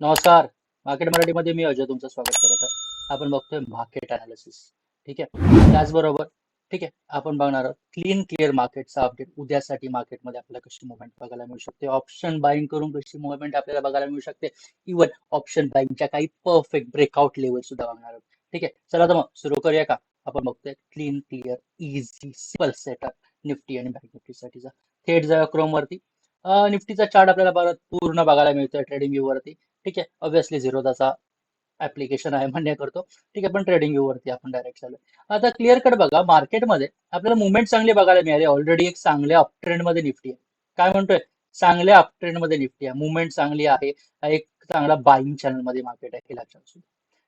नमस्कार. मार्केट मराठीमध्ये मी अजय तुमचं स्वागत करत आहे. आपण बघतोय मार्केट अनालिसिस ठीक आहे? त्याचबरोबर ठीक आहे आपण बघणार आहोत क्लीन क्लिअर मार्केटचा अपडेट उद्यासाठी मार्केटमध्ये आपल्याला कशी मुवमेंट बघायला मिळू शकते? ऑप्शन बाईंग करून कशी मुवमेंट आपल्याला बघायला मिळू शकते? इव्हन ऑप्शन बाईंगच्या काही परफेक्ट ब्रेकआउट लेवल सुद्धा बघणार आहोत. ठीक आहे? चला तर मग सुरू करूया का? आपण बघतोय clean clear easy simple setup nifty आणि बँक निफ्टीसाठीचा थेट जाऊया क्रोम वरती. निफ्टीचा चार्ट आपल्याला परत पूर्ण बघायला मिळतोय ट्रेडिंग व्ह्यू वरती. ठीक आहे. ऑब्व्हियसली झिरोदाचा ऍप्लिकेशन आहे मान्य करतो. ठीक आहे पण ट्रेडिंग व्ह्यू वरती आपण डायरेक्ट चालू आता क्लिअर कट बघा मार्केटमध्ये आपल्याला मुवमेंट चांगली बघायला मिळाली. ऑलरेडी एक चांगल्या अपट्रेंडमध्ये निफ्टी आहे. काय म्हणतोय? चांगल्या अपट्रेंडमध्ये निफ्टी आहे. मुवमेंट चांगली आहे. एक चांगला बाईंग चॅनलमध्ये मार्केट आहे हे लक्षात असू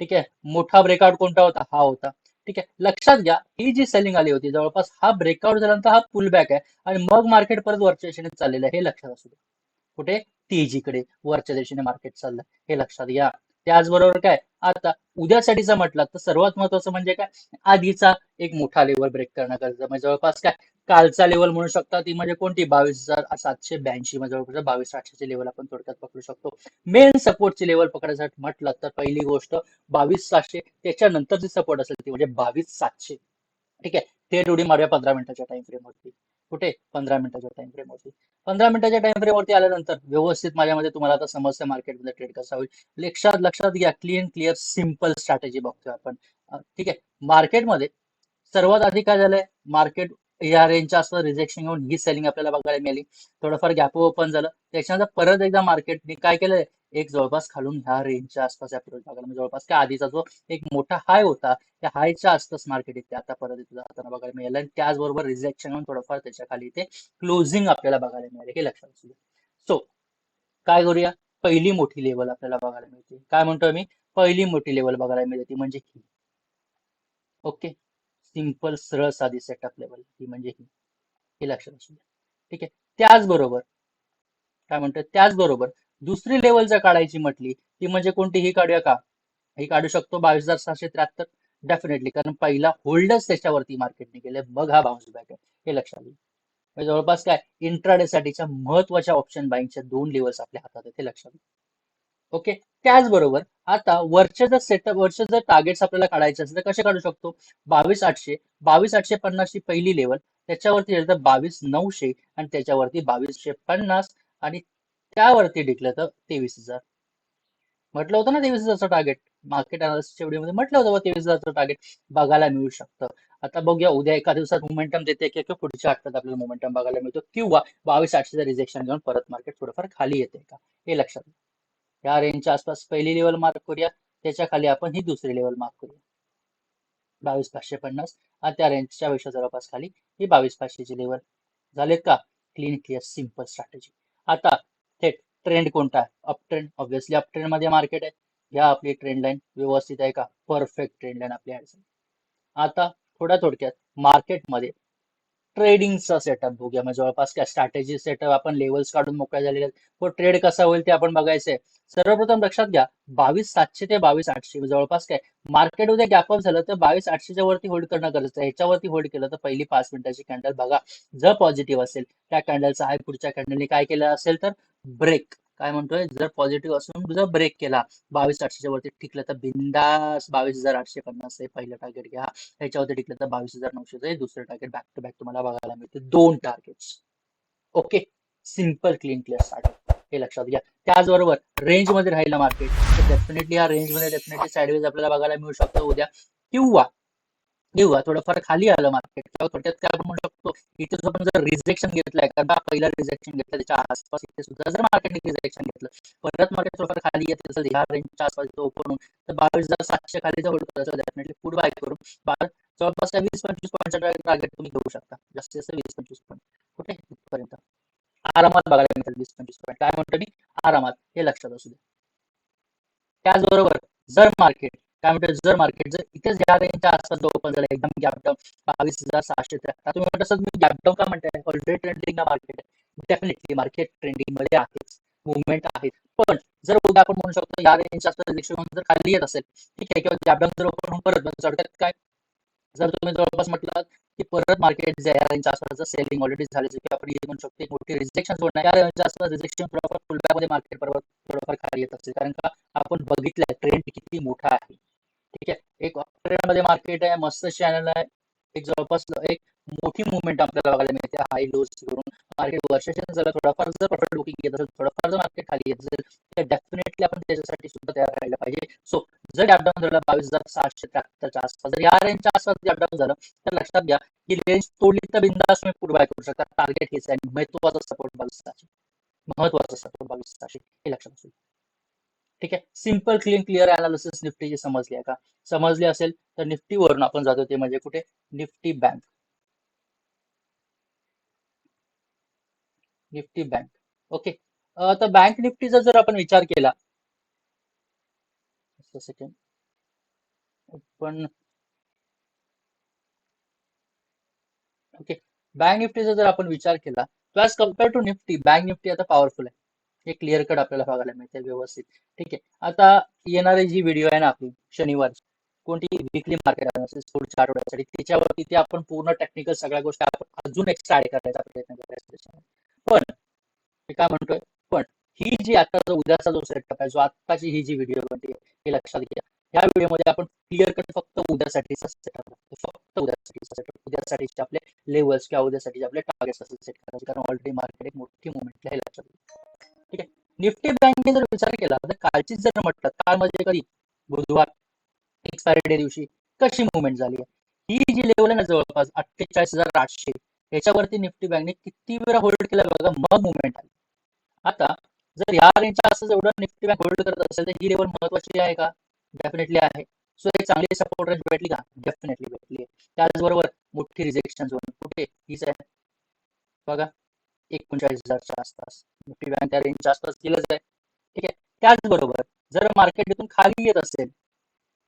ठीक आहे? मोठा ब्रेकआउट कोणता होता? हा होता. ठीक आहे? लक्षात घ्या ही जी सेलिंग आली होती जवळपास हा ब्रेकआउट झाल्यानंतर हा पुल बॅक आहे. आणि मग मार्केट परत वरच्या दिशेने चाललेलं आहे हे लक्षात असू द्या. कुठे? तेजीकडे वरच्या दिशेने मार्केट चाललंय हे लक्षात घ्या. त्याचबरोबर काय? आता उद्यासाठीचं म्हटलं तर सर्वात महत्वाचं म्हणजे काय? आधीचा एक मोठा लेवल ब्रेक करणं गरजेचं म्हणजे जवळपास काय? कालचा लेवल म्हणू शकता ती म्हणजे कोणती? बावीस हजार सातशे ब्याऐंशी म्हणजे जवळपास बावीस आठशेचे लेवल आपण थोडक्यात पकडू शकतो. मेन सपोर्टची लेवल पकडायसाठी म्हटलं तर पहिली गोष्ट बावीस सातशे त्याच्यानंतर जी सपोर्ट असेल ती म्हणजे बावीस सातशे. ठीक आहे? ते उडी मारूया पंधरा मिनिटाच्या टाइम फ्रेम वरती. कुठे? पंधरा मिनिटाच्या टाइम फ्रेम वरती. पंधरा मिनिटाच्या टाइम फ्रेम वरती आल्यानंतर व्यवस्थित माझ्यामध्ये तुम्हाला आता समस्या मार्केटमध्ये ट्रेड कसा होईल. लक्षात लक्षात घ्या. क्लीन क्लिअर सिंपल स्ट्रॅटेजी बघतोय आपण. ठीक आहे. मार्केटमध्ये सर्वात आधी काय झालंय? मार्केट या रेंजच्या असं रिजेक्शन घेऊन ही सेलिंग आपल्याला बघायला मिळाली. थोडंफार गॅप ओपन झालं. त्याच्यानंतर परत एकदा मार्केटने काय केलंय? एक जवळपास खालून ह्या रेंजच्या आसपास अप्रोच बघायला म्हणजे जवळपास काय आधीचा जो एक मोठा हाय होता त्या हायच्या आसपास मार्केट इथे आता परत इथे जाताना बघायला मिळालं. आणि त्याचबरोबर रिजेक्शन घेऊन थोडंफार त्याच्याखाली इथे क्लोजिंग आपल्याला बघायला मिळाले. हे लक्षात असू सो काय करूया? पहिली मोठी लेवल आपल्याला बघायला मिळते. काय म्हणतोय मी पहिली मोठी लेवल बघायला मिळते ती म्हणजे ही. ओके सिंपल सरळ साधी सेटअप लेवल ही म्हणजे ही. हे लक्षात असू द्या ठीक आहे? त्याचबरोबर काय म्हणतोय? त्याचबरोबर दुसरी लेवल जर काढायची म्हटली ती म्हणजे कोणती ही काढूया का? ही काढू शकतो बावीस हजार सहाशे त्र्याहत्तर डेफिनेटली कारण पहिला होल्डच त्याच्यावरती मार्केटने केले बघ हा बाउन्स बॅक आहे हे लक्षात घ्या. म्हणजे जवळपास काय? इंट्राडे साठीच्या महत्त्वाच्या ऑप्शन बाईंगच्या दोन लेवल्स आपल्या हातात आहेत. हे लक्षात घ्या. ओके त्याचबरोबर आता वरचे जर सेटअप वरचे जर टार्गेट्स आपल्याला काढायचे असेल तर कसे काढू शकतो? बावीस आठशे बावीस आठशे पन्नासची पहिली लेवल त्याच्यावरती बावीस नऊशे आणि त्याच्यावरती बावीसशे पन्नास आणि त्यावरती टिकलं तर तेवीस हजार. म्हटलं होतं ना तेवीस हजारचं टार्गेट मार्केट अनालिसिसच्या व्हिडिओमध्ये म्हटलं होतं तेवीस हजारचं टार्गेट बघायला मिळू शकतं. आता बघूया उद्या एका दिवसात मोमेंटम देते किंवा पुढच्या आठवड्यात आपल्याला मोमेंटम बघायला मिळतो किंवा बावीस आठशेचं रिजेक्शन घेऊन परत मार्केट थोडंफार खाली येते का? हे लक्षात घ्या. या रेंजच्या आसपास पहिली लेवल मार्क करूया. त्याच्याखाली आपण ही दुसरी लेवल मार्क करूया. बावीस पाचशे पन्नास आणि त्या रेंजच्या पेक्षा जवळपास खाली ही बावीस पाचशेची लेवल झालेत का? क्लीन क्लिअर सिंपल स्ट्रॅटेजी आता थेट ट्रेंड कोणता? आहे अप ट्रेंड ऑब्व्हियसली अप ट्रेंडमध्ये मार्केट आहे. ह्या आपली ट्रेंड लाईन व्यवस्थित आहे का? परफेक्ट ट्रेंड लाईन आपली आहे आता थोड्या थोडक्यात मार्केटमध्ये ट्रेडिंगचा सेटअप बघूया. म्हणजे जवळपास काय स्ट्रॅटेजी सेटअप आपण लेवल्स काढून मोकळ्या झालेले आहेत. तो ट्रेड कसा होईल ते आपण बघायचंय. सर्वप्रथम लक्षात घ्या बावीस सातशे ते बावीस आठशे. म्हणजे जवळपास काय? मार्केट उद्या गॅप अप झालं तर बावीस आठशेच्या वरती होल्ड करणं गरजेचं आहे. ह्याच्यावरती होल्ड केलं तर पहिली पाच मिनिटाची कॅन्डल बघा. जर पॉझिटिव्ह असेल त्या कॅन्डलचा हाय पुढच्या कॅन्डलने काय केलं असेल तर ब्रेक काय म्हणतोय? जर पॉझिटिव्ह असून जर ब्रेक केला. बावीस आठशेच्या वरती टिकलं तर बिंदास बावीस हजार आठशे पन्नास हे पहिलं टार्गेट घ्या. ह्याच्यावरती टिकलं तर बावीस हजार नऊशे हे दुसरं टार्गेट बॅक टू बॅक तुम्हाला बघायला मिळते दोन targets okay simple clean clear start हे लक्षात घ्या. त्याचबरोबर रेंजमध्ये राहिलं मार्केट तर डेफिनेटली या रेंजमध्ये डेफिनेटली साईडवेज आपल्याला बघायला मिळू शकतो उद्या. किंवा किंवा थोडंफार खाली आलं मार्केट किंवा थोडक्यात काय आपण म्हणू शकतो इथे आपण जर रिजेक्शन घेतलंय कारण पहिला रिजेक्शन घेतलं त्याच्या आसपास इथे सुद्धा जर मार्केटने रिजेक्शन घेतलं परत मार्केट थोडंफार खाली येत असेल ह्या रेंजच्या आसपास ओपन तर बावीस हजार सातशे खाली जर डेफिनेटली पुढे बाय करून बार जवळपास काय वीस पंचवीस पॉईंटचा टार्गेट तुम्ही घेऊ शकता. जास्तीत जास्त वीस पंचवीस पॉईंट कुठे? इथपर्यंत. आरामात बघायला मिळतात वीस पंचवीस पॉईंट काय म्हणतो मी? आरामात. हे लक्षात असू दे. त्याचबरोबर जर मार्केट काय म्हणतो जर मार्केट जर इथेच या रेंजच्या आसपास ओपन झालं. एकदम गॅप डाऊन बावीस हजार सहाशे त्र्याहत्तर तुम्ही म्हणत असत मी गॅप डाऊन का म्हणताय? ऑलरेडी ट्रेंडिंग मार्केट आहे. डेफिनेटली मार्केट ट्रेंडिंगमध्ये आहेच. मुवमेंट आहे. पण जर उद्या आपण म्हणू शकतो या रेंजच्या आसपास एकशे जर खाली येत असेल ठीक आहे किंवा गॅप डाऊन जर ओपन होऊन परत चढतात काय? जर तुम्ही जवळपास म्हटलं की परत मार्केट जे या रेंजच्या आसपासचं सेलिंग ऑलरेडी झाले की आपण म्हणू शकतो एक मोठी रिजेक्शन झोन या रेंजच्या आसपास रिजेक्शन थोडंफार फुलबॅकमध्ये मार्केट परत थोडंफार खाली येत असते कारण का? आपण बघितलंय ट्रेंड किती मोठा आहे. ठीक आहे. एक मध्ये मार्केट आहे मस्त चॅनल आहे. एक जवळपास एक मोठी मुवमेंट आपल्याला बघायला मिळते. हाय लोज करून मार्केट वर्षाच्या जर थोडाफार जर प्रॉफिट बुकिंग घेत असेल थोडंफार जर मार्केट खाली येत असेल तर डेफिनेटली आपण त्याच्यासाठी सुद्धा तयार राहायला पाहिजे. सो जर डाऊन झालं बावीस हजार सहाशे त्र्याहत्तरच्या आसपास जर या रेंजच्या आसपास डाऊन झालं तर लक्षात घ्या की रेंज तोडली तर बिंदास तुम्ही पुढे करू शकता. टार्गेट हेच आहे. महत्त्वाचा सपोर्ट बावीस महत्त्वाचा सपोर्ट बावीस हे लक्षात असू ठीक आहे? सिंपल क्लीन क्लिअर अनालिसिस निफ्टीची समजली आहे का? समजली असेल तर निफ्टीवरून आपण जातो ते म्हणजे कुठे? Nifty bank nifty bank okay तर बँक निफ्टीचा जर आपण विचार केला सेकंड पण ओके बँक निफ्टीचा जर आपण विचार केला plus compare to nifty bank nifty आता पॉवरफुल आहे. हे क्लिअर कट आपल्याला बघायला मिळते व्यवस्थित. ठीक आहे. आता येणारी जी व्हिडिओ आहे ना आपली शनिवारची कोणती? विकली मार्केट असेल पुढच्या आठवड्यासाठी. त्याच्यावरती ते आपण पूर्ण टेक्निकल सगळ्या गोष्टी आपण अजून एक्स्ट्रा ऍड करायचा प्रयत्न करायचा पण मी काय म्हणतोय? पण ही जी आता जो उद्याचा जो सेटअप आहे जो आत्ताची ही जी व्हिडिओ बनते हे लक्षात घ्या. या व्हिडिओमध्ये आपण क्लिअर कट फक्त उद्यासाठीचा सेटअप फक्त उद्यासाठीचा सेटअप उद्यासाठीचे आपले लेवल्स किंवा उद्यासाठी आपले टार्गेट्स असेल सेट करायचे. कारण ऑलरेडी मार्केट एक मोठी मुवमेंट आहे लक्षात घ्या. निफ्टी बँकेने जर विचार केला तर कालचीच जर म्हटलं काल म्हणजे कधी? बुधवार. एक्सपायरी डे दिवशी. कशी मुवमेंट झाली? आहे ही जी लेवल आहे ना जवळपास अठ्ठेचाळीस हजार आठशे याच्यावरती निफ्टी बँकने किती वेळा होल्ड केला बघा मग मुवमेंट आली. आता जर या रेंजच्या असं एवढं निफ्टी बँक होल्ड करत असेल तर ही लेवल महत्वाची आहे का? डेफिनेटली आहे. सो एक चांगली सपोर्ट रेंज भेटली का? डेफिनेटली भेटली. त्याचबरोबर मोठी रिजेक्शन झोन कुठे? हीच आहे. बघा एकोणचाळीस हजारच्या आसपास. निफ्टी बँक त्या रेंजच्या आसपास गेलंच आहे ठीक आहे? त्याचबरोबर जर मार्केट इथून खाली येत असेल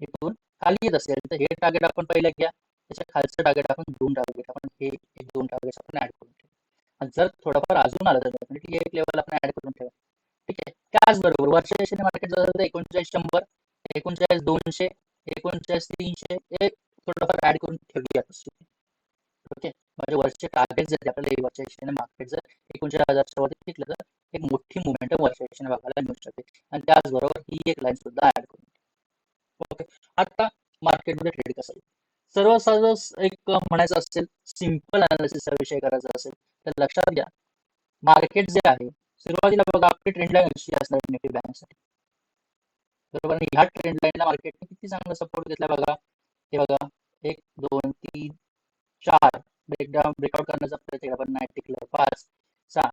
इथून खाली येत असेल तर हे टार्गेट आपण पहिलं घ्या. त्याच्या खालचं टार्गेट आपण दोन टार्गेट आपण हे एक दोन टार्गेट आपण ऍड करून ठेवू. आणि जर थोडंफार अजून आलं तर डेफिनेटली एक लेवल आपण ऍड करून ठेवा. ठीक आहे? त्याचबरोबर वर्षाच्या मार्केट जर एकोणचाळीस शंभर एकोणचाळीस दोनशे एकोणचाळीस तीनशे हे थोडंफार ऍड करून ठेवूया ओके? म्हणजे वर्षचे टार्गेट जर आपल्याला वर्षाच्या मार्केट जर एकोणचाळीस हजारच्या वरती टिकलं तर एक मोठी मुवमेंट वर्षाच्या बघायला मिळू शकते. आणि त्याचबरोबर ही एक लाईन सुद्धा ऍड करून ओके आता मार्केटमध्ये ट्रेड कसं सर्वसाधारण एक म्हणायचं असेल सिंपल अनालिसिस विषय करायचा असेल तर लक्षात घ्या. मार्केट जे आहे सुरुवातीला बघा आपली ट्रेंड लाईन अशी असणार निफ्टी बँकसाठी बरोबर? ह्या ट्रेंड लाईनला मार्केटने किती चांगला सपोर्ट घेतला बघा. हे बघा एक दोन तीन चार. ब्रेकडाऊन ब्रेकआउट करण्याचा प्रयत्न केला पण नाही टिकलं. पाच सहा.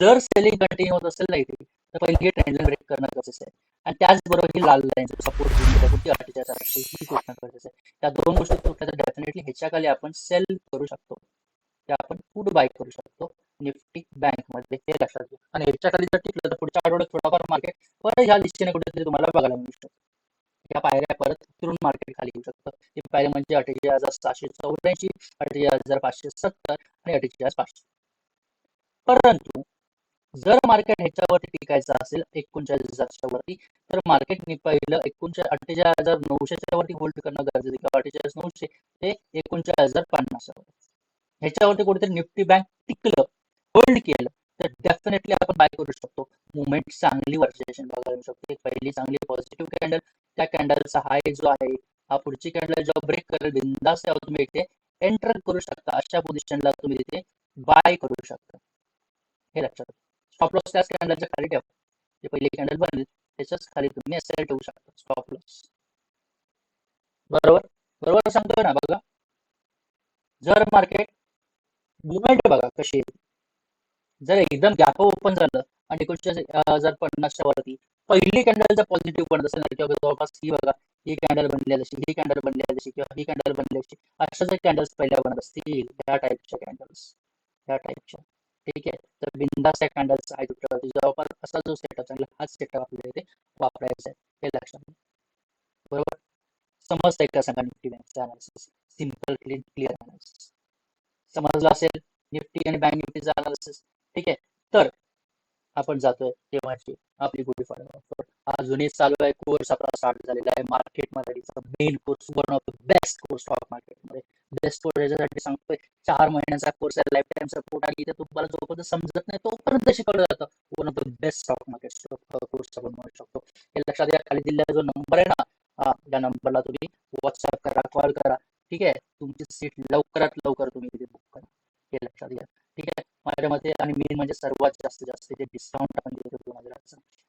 जर सेलिंग कंटिन्यू होत असेल ना इथे तर पहिली हे ट्रेंड ब्रेक करणं गरजेचं आहे. आणि त्याचबरोबर ही लाल लाईन सपोर्ट घेऊन अठ्ठेचाळीस आठशे ही गोष्ट गरजेचं आहे. त्या दोन गोष्टी तुटल्या तर डेफिनेटली ह्याच्या खाली आपण सेल करू शकतो. ते आपण फूड बाय करू शकतो निफ्टी बँकमध्ये हे लक्षात घ्या. आणि ह्याच्या खाली जर टिकलं तर पुढच्या आठवड्यात थोडाफार मार्केट परत ह्या दिशेने कुठेतरी तुम्हाला बघायला मिळू शकतो. या पायऱ्या परत फिरून मार्केट खाली येऊ शकतं. ते पायऱ्या म्हणजे अठ्ठेचाळीस हजार सहाशे चौऱ्याऐंशी अठ्ठेचाळीस हजार पाचशे सत्तर आणि अठ्ठेचाळीस पाचशे. परंतु जर मार्केट ह्याच्यावरती टिकायचं असेल एकोणचाळीस हजारच्या वरती तर मार्केट पहिलं एकोणचाळीस अठ्ठेचाळीस हजार नऊशेच्या वरती होल्ड करणं गरजेचं किंवा अठ्ठेचाळीस नऊशे ते एकोणचाळीस हजार पन्नास ह्याच्यावरती कुठेतरी निफ्टी बँक टिकलं होल्ड केलं तर डेफिनेटली आपण बाय करू शकतो. मुवमेंट चांगली वर्षेशन बघायला मिळू शकते. पहिली चांगली पॉझिटिव्ह कॅन्डल त्या कॅन्डलचा हाय जो आहे हा पुढची कॅन्डल जेव्हा ब्रेक करेल बिंदास तुम्ही इथे एंटर करू शकता. अशा पोझिशनला तुम्ही तिथे बाय करू शकता. हे लक्षात स्टॉप लॉस त्याच कॅन्डलच्या खाली ठेवा. जे पहिली कॅन्डल बनेल त्याच्याच खाली तुम्ही एस ठेवू शकता स्टॉप लॉस बरोबर? बरोबर सांगतोय ना बघा. जर मार्केट मुवमेंट बघा कशी जर एकदम गॅप ओपन झालं आणि एकोणीशे हजार पन्नासच्या वरती पहिली कॅन्डल जर पॉझिटिव्ह बनत असेल किंवा जवळपास ही बघा ही कॅन्डल बनलेली अशी ही कॅन्डल बनलेली अशी किंवा ही कॅन्डल बनलेली अशी अशा जर कॅन्डल्स पहिल्या बनत असतील या टाईपच्या कॅन्डल्स या टाईपच्या ठीक आहे. तर बिंदास या कॅन्डल्स आहे जवळपास असा जो सेटअप चांगला हाच सेटअप आपल्याला इथे वापरायचा आहे. हे लक्षात बरोबर? समजतंय का सांगा निफ्टी बँकचा analysis simple clean clear analysis समजलं असेल? निफ्टी आणि बँक निफ्टीचा अनालिसिस ठीक आहे. तर आपण जातोय तेव्हाची आपली गुढीपाडवा अजूनही चालू आहे. कोर्स आपला स्टार्ट झालेला आहे. मार्केट मराठीचा main course one of the best course stock मार्केटमध्ये बेस्ट कोर्स याच्यासाठी सांगतोय चार महिन्याचा कोर्स आहे. लाईफ टाइम सपोर्ट आणि इथे तुम्हाला जोपर्यंत समजत नाही तोपर्यंत शिकवलं जातं. One of the best stock market course आपण म्हणू शकतो. हे लक्षात घ्या. खाली दिलेला जो नंबर आहे ना या त्या नंबरला तुम्ही व्हॉट्सअप करा कॉल करा. ठीक आहे? तुमची सीट लवकरात लवकर तुम्ही तिथे बुक करा. हे लक्षात घ्या. ठीक आहे? माझ्या मते आणि मेन म्हणजे सर्वात जास्त जास्त डिस्काउंट आपण देतो. तुम्हाला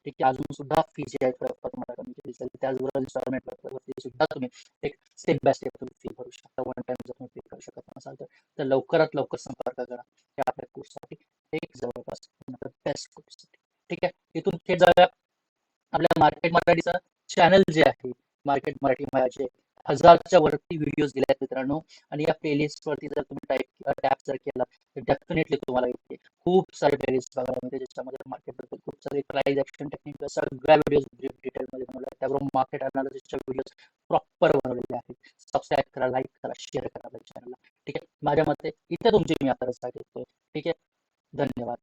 ठीक आहे अजून सुद्धा फी जी आहे थोडंफार तुम्हाला कमी केली जाईल. त्याचबरोबर इन्स्टॉलमेंट वरती सुद्धा तुम्ही एक स्टेप बाय स्टेप तुम्ही फी भरू शकता. वन टाइम जर तुम्ही फी करू शकत नसाल तर लवकरात लवकर संपर्क करा या आपल्या कोर्ससाठी एक जवळपास बेस्ट कोर्ससाठी ठीक आहे? इथून थेट जाऊया. आपल्या मार्केट मराठीचं चॅनल जे आहे मार्केट मराठी माझे हजारच्या वरती व्हिडिओज दिले आहेत मित्रांनो. आणि या प्लेलिस्ट वरती जर तुम्ही टाईप टॅप जर केला तर डेफिनेटली तुम्हाला इथे खूप सारे प्लेलिस्ट बघायला मिळते ज्याच्यामध्ये मार्केटबद्दल खूप सारे प्राइस ऍक्शन टेक्निक सगळ्या व्हिडिओज डिटेलमध्ये बनवल्या आहेत त्याबरोबर मार्केट अनालिसिसच्या व्हिडिओज प्रॉपर बनवलेले आहेत. सबस्क्राईब करा लाईक करा शेअर करा आपल्या चॅनलला ठीक आहे? माझ्या मते इथे तुमची मी आता रस्ता घेतोय ठीक आहे? धन्यवाद.